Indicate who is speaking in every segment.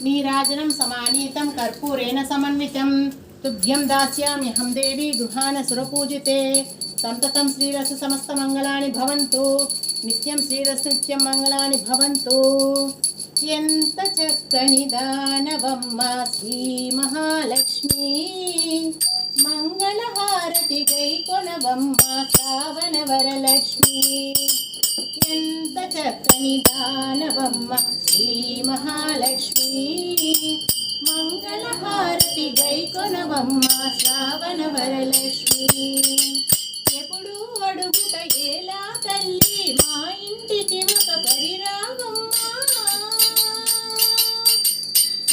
Speaker 1: నీరాజనం సమానీతం కర్పూరేణ సమన్వితం తుభ్యం దాస్యామ్యహం దేవి గృహాన సురపూజితే సంతతం శ్రీరసు సమస్త మంగళాని భవంతు నిత్యం శ్రీరసు నిత్యం మంగళాని భవంతు ఎంత చక్కని దానవమ్మ శ్రీ మహాలక్ష్మి మంగళహారతి గై కొనవమ్మ సావన వరలక్ష్మి ఎంత చక్కని దానవమ్మ శ్రీ మహాలక్ష్మి అమ్మ శ్రావణ వరలక్ష్మి. ఎప్పుడు అడుగుట ఎలా తల్లి? మా ఇంటికి ఒక పరిరాగమ్మా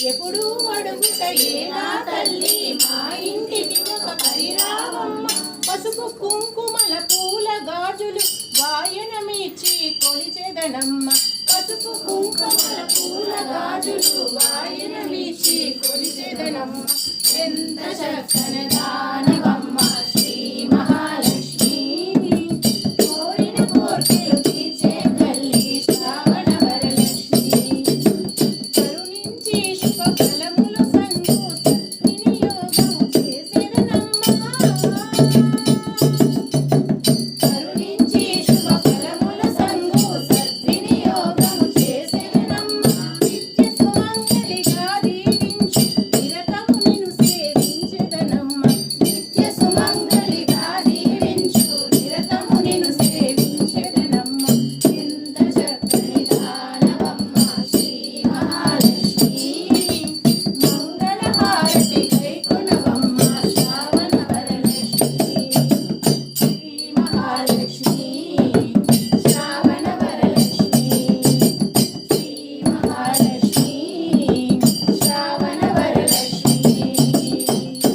Speaker 1: ఎప్పుడు అడుగుట ఎలా తల్లి? మా ఇంటికి ఒక పరిరాగమ్మ పసుపు కుంకుమల పూల గాజులు వాయనమిచ్చి కొలిచెదనమ్మ. గాజులు వాయనమిచ్చి కొలిచెదనమ్మ ఎంత చక్కని